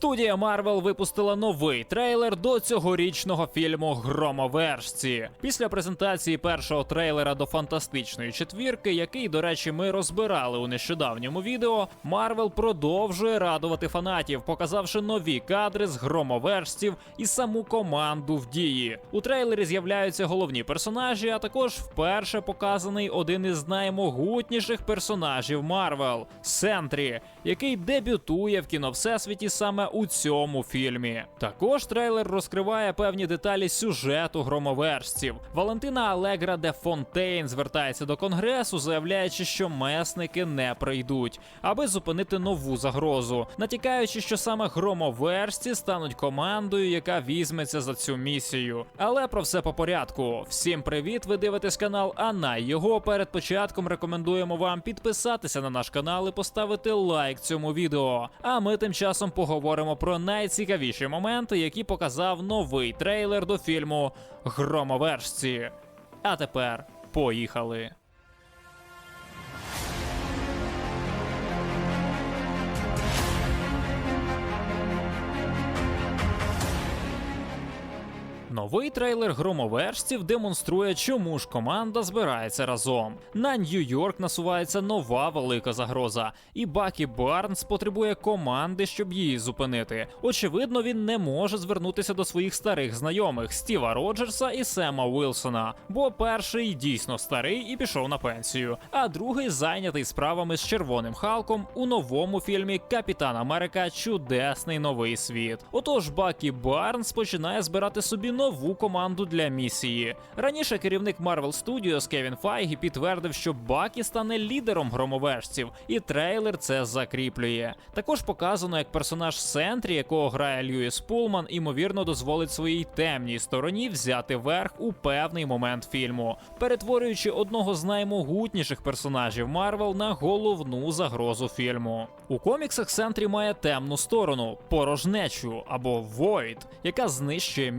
Студія Marvel випустила новий трейлер до цьогорічного фільму Громовержці. Після презентації першого трейлера до фантастичної четвірки, який, до речі, ми розбирали у нещодавньому відео. Marvel продовжує радувати фанатів, показавши нові кадри з громовержців і саму команду в дії. У трейлері з'являються головні персонажі, а також вперше показаний один із наймогутніших персонажів Marvel – Сентрі, який дебютує в кіно всесвіті саме у цьому фільмі. Також трейлер розкриває певні деталі сюжету громовержців. Валентина Алегра де Фонтейн звертається до конгресу, заявляючи, що месники не прийдуть, аби зупинити нову загрозу, натякаючи, що саме громовержці стануть командою, яка візьметься за цю місію. Але про все по порядку. Всім привіт! Ви дивитесь канал Ана. Його перед початком рекомендуємо вам підписатися на наш канал і поставити лайк цьому відео. А ми тим часом поговоримо про найцікавіші моменти, які показав новий трейлер до фільму Громовержці. А тепер поїхали. Новий трейлер громовержців демонструє, чому ж команда збирається разом. На Нью-Йорк насувається нова велика загроза, і Бакі Барнс потребує команди, щоб її зупинити. Очевидно, він не може звернутися до своїх старих знайомих Стіва Роджерса і Сема Уілсона, бо перший дійсно старий і пішов на пенсію, а другий зайнятий справами з червоним Халком у новому фільмі Капітан Америка Чудесний новий світ. Отож, Бакі Барнс починає збирати собі нову команду для місії. Раніше керівник Marvel Studios Кевін Файгі підтвердив, що Бакі стане лідером громовержців, і трейлер це закріплює. Також показано, як персонаж Сентрі, якого грає Льюіс Пулман, імовірно дозволить своїй темній стороні взяти верх у певний момент фільму, перетворюючи одного з наймогутніших персонажів Марвел на головну загрозу фільму. У коміксах Сентрі має темну сторону порожнечу або Void, яка знищує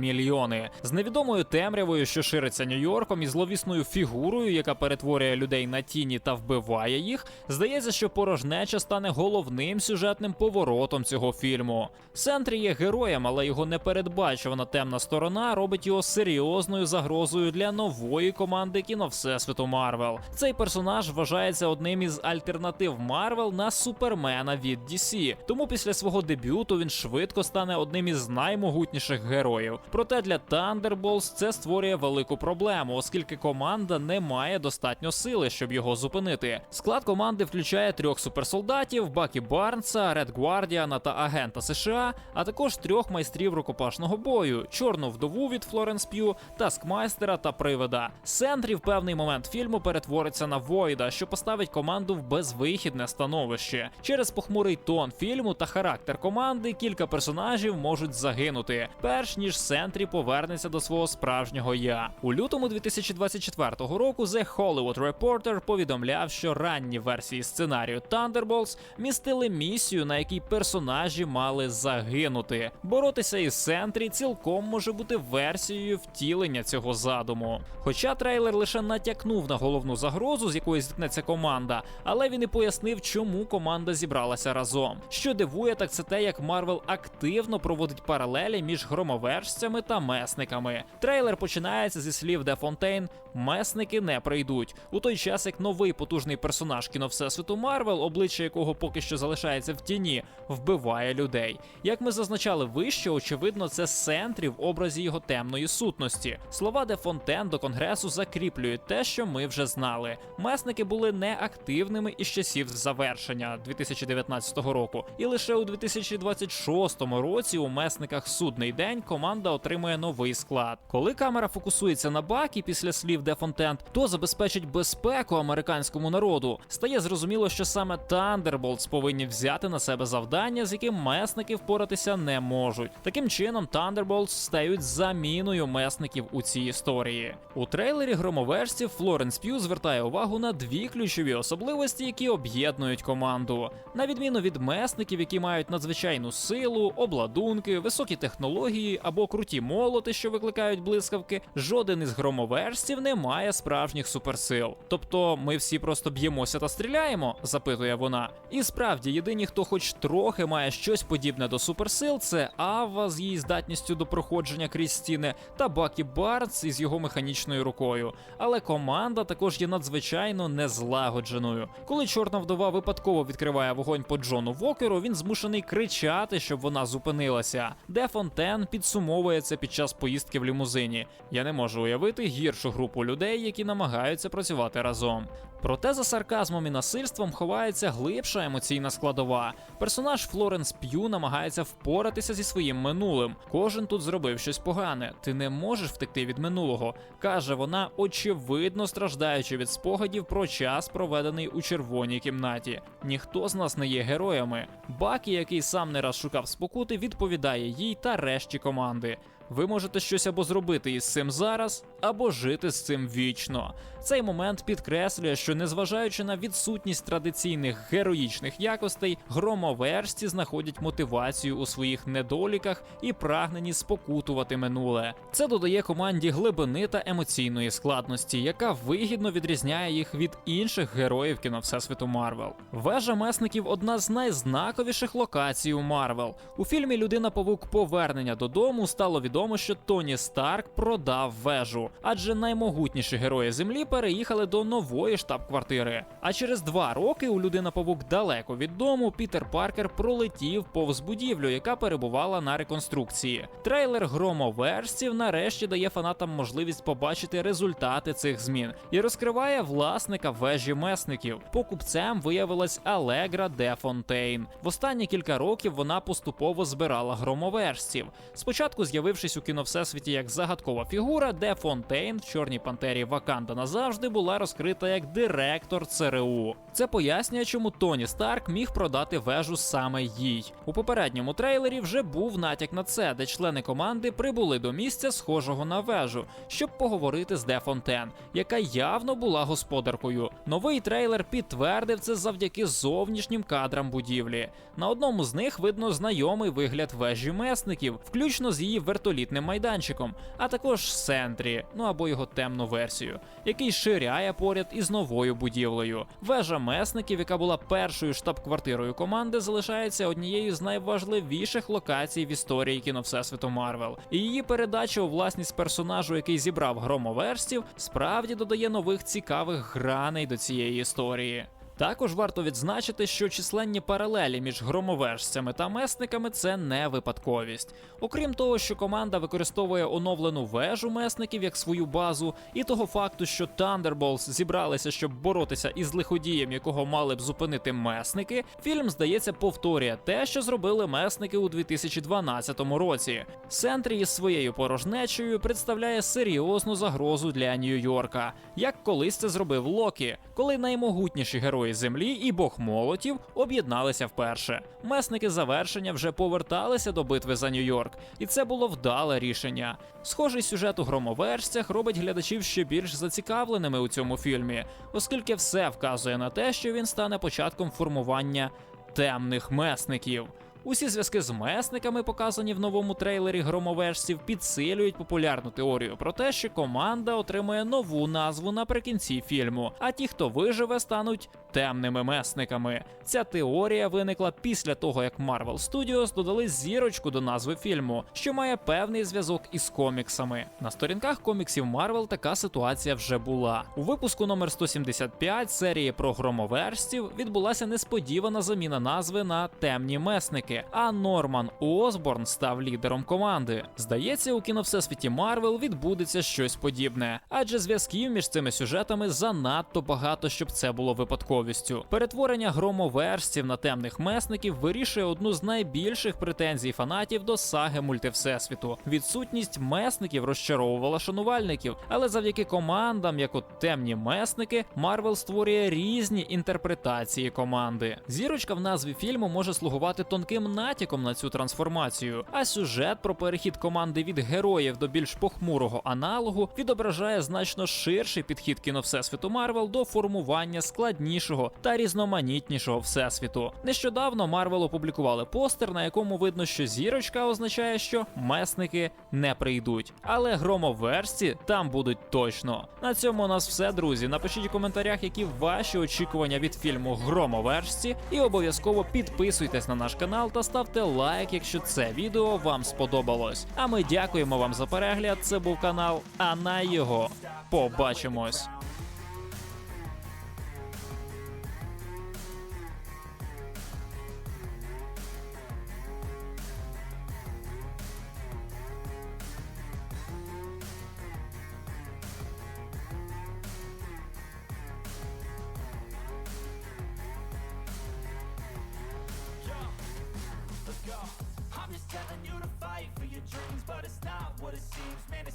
мільйони. З невідомою темрявою, що шириться Нью-Йорком, і зловісною фігурою, яка перетворює людей на тіні та вбиває їх, здається, що порожнеча стане головним сюжетним поворотом цього фільму. Сентрі є героєм, але його непередбачувана темна сторона робить його серйозною загрозою для нової команди кіно Всесвіту Марвел. Цей персонаж вважається одним із альтернатив Марвел на супермена від DC. Тому після свого дебюту він швидко стане одним із наймогутніших героїв. Проте для Thunderbolts це створює велику проблему, оскільки команда не має достатньо сили, щоб його зупинити. Склад команди включає трьох суперсолдатів: Бакі Барнса, Ред Гвардіана та агента США, а також трьох майстрів рукопашного бою: чорну вдову від Флоренс П'ю, таскмайстера та привида. Сентрі в певний момент фільму перетвориться на Войда, що поставить команду в безвихідне становище. Через похмурий тон фільму та характер команди кілька персонажів можуть загинути, перш ніж Сентрі повернеться до свого справжнього я. У лютому 2024 року The Hollywood Reporter повідомляв, що ранні версії сценарію Thunderbolts містили місію, на якій персонажі мали загинути. Боротися із Сентрі цілком може бути версією втілення цього задуму. Хоча трейлер лише натякнув на головну загрозу, з якою зіткнеться команда, але він і пояснив, чому команда зібралася разом. Що дивує, так це те, як Марвел активно проводить паралелі між громовержцями та месниками. Трейлер починається зі слів Де Фонтейн: месники не прийдуть. У той час як новий потужний персонаж кіно Всесвіту Марвел, обличчя якого поки що залишається в тіні, вбиває людей. Як ми зазначали вище, очевидно, це Сентрі в образі його темної сутності. Слова Де Фонтен до конгресу закріплюють те, що ми вже знали. Месники були неактивними із часів завершення 2019 року, і лише у 2026 році у месниках судний день команда отримує новий склад. Коли камера фокусується на Бакі після слів Де Фонтен, то забезпечить безпеку американському народу. Стає зрозуміло, що саме Thunderbolts повинні взяти на себе завдання, з яким месники впоратися не можуть. Таким чином, Thunderbolts стають заміною месників у цій історії. У трейлері громовержців Флоренс П'ю звертає увагу на дві ключові особливості, які об'єднують команду. На відміну від месників, які мають надзвичайну силу, обладунки, високі технології або круті молоти, що викликають блискавки, жоден із громоверців не має справжніх суперсил. Тобто ми всі просто б'ємося та стріляємо, запитує вона. І справді, єдині, хто хоч трохи має щось подібне до суперсил, це Авва з її здатністю до проходження крізь стіни, та Бакі Барнс із його механічною рукою. Але команда також є надзвичайно незлагодженою. Коли чорна вдова випадково відкриває вогонь по Джону Вокеру, він змушений кричати, щоб вона зупинилася. Де Фонтен підсумовує це під час поїздки в лімузині. Я не можу уявити гіршу групу людей, які намагаються працювати разом. Проте за сарказмом і насильством ховається глибша емоційна складова. Персонаж Флоренс П'ю намагається впоратися зі своїм минулим. Кожен тут зробив щось погане. Ти не можеш втекти від минулого, каже вона, очевидно страждаючи від спогадів про час, проведений у червоній кімнаті. Ніхто з нас не є героями. Бакі, який сам не раз шукав спокути, відповідає їй та решті команди. Ви можете щось або зробити із цим зараз, або жити з цим вічно. Цей момент підкреслює, що незважаючи на відсутність традиційних героїчних якостей, громоверсті знаходять мотивацію у своїх недоліках і прагненні спокутувати минуле. Це додає команді глибини та емоційної складності, яка вигідно відрізняє їх від інших героїв кіно Всесвіту Марвел. Вежа месників одна з найзнаковіших локацій у Марвел. У фільмі Людина Павук Повернення додому стало відомо, що Тоні Старк продав вежу, адже наймогутніші герої землі переїхали до нової штаб-квартири. А через два роки у Людина Павук далеко від дому Пітер Паркер пролетів повз будівлю, яка перебувала на реконструкції. Трейлер громоверсів нарешті дає фанатам можливість побачити результати цих змін і розкриває власника вежі месників. Покупцем виявилась Алегра де Фонтейн. В останні кілька років вона поступово збирала громоверсців. Спочатку з'явившись у кіно всесвіті як загадкова фігура, де Фонтейн в чорній пантері Ваканда назавжди була розкрита як директор ЦРУ. Це пояснює, чому Тоні Старк міг продати вежу саме їй. У попередньому трейлері вже був натяк на це, де члени команди прибули до місця, схожого на вежу, щоб поговорити з Де Фонтен, яка явно була господаркою. Новий трейлер підтвердив це завдяки зовнішнім кадрам будівлі. На одному з них видно знайомий вигляд вежі месників, включно з її вертолітним майданчиком, а також Сентрі, ну або його темну версію, який ширяє поряд із новою будівлею. Вежа месників, яка була першою штаб-квартирою команди, залишається однією з найважливіших локацій в історії кіно Всесвіту Марвел. І її передача у власність персонажу, який зібрав громоверстів, справді додає нових цікавих граней до цієї історії. Також варто відзначити, що численні паралелі між громовержцями та месниками це не випадковість. Окрім того, що команда використовує оновлену вежу месників як свою базу, і того факту, що Thunderbolts зібралися, щоб боротися із лиходієм, якого мали б зупинити месники, фільм, здається, повторює те, що зробили месники у 2012 році. Сентрі із своєю порожнечею представляє серйозну загрозу для Нью-Йорка, як колись це зробив Локі, коли наймогутніші герої землі і бог молотів об'єдналися вперше. Месники завершення вже поверталися до битви за Нью-Йорк, і це було вдале рішення. Схожий сюжет у громоверстях робить глядачів ще більш зацікавленими у цьому фільмі, оскільки все вказує на те, що він стане початком формування темних месників. Усі зв'язки з месниками, показані в новому трейлері громовержців, підсилюють популярну теорію про те, що команда отримує нову назву наприкінці фільму, а ті, хто виживе, стануть темними месниками. Ця теорія виникла після того, як Marvel Studios додали зірочку до назви фільму, що має певний зв'язок із коміксами. На сторінках коміксів Marvel така ситуація вже була. У випуску номер 175 серії про громоверстів відбулася несподівана заміна назви на темні месники. А Норман Осборн став лідером команди. Здається, у кіно Всесвіті Марвел відбудеться щось подібне, адже зв'язків між цими сюжетами занадто багато, щоб це було випадковістю. Перетворення громоверстів на темних месників вирішує одну з найбільших претензій фанатів до саги мультивсесвіту. Відсутність месників розчаровувала шанувальників, але завдяки командам, як от темні месники, Марвел створює різні інтерпретації команди. Зірочка в назві фільму може слугувати тонким жодним натяком на цю трансформацію. А сюжет про перехід команди від героїв до більш похмурого аналогу відображає значно ширший підхід кіно всесвіту Марвел до формування складнішого та різноманітнішого всесвіту. Нещодавно Марвел опублікували постер, на якому видно, що зірочка означає, що месники не прийдуть. Але громоверсці там будуть точно. На цьому у нас все, друзі. Напишіть у коментарях, які ваші очікування від фільму Громоверсці, і обов'язково підписуйтесь на наш канал та ставте лайк, якщо це відео вам сподобалось. А ми дякуємо вам за перегляд. Це був канал, а на його побачимось.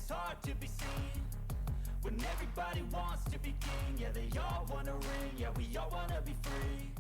It's hard to be seen when everybody wants to be king. Yeah, they all wanna ring. Yeah, we all wanna be free.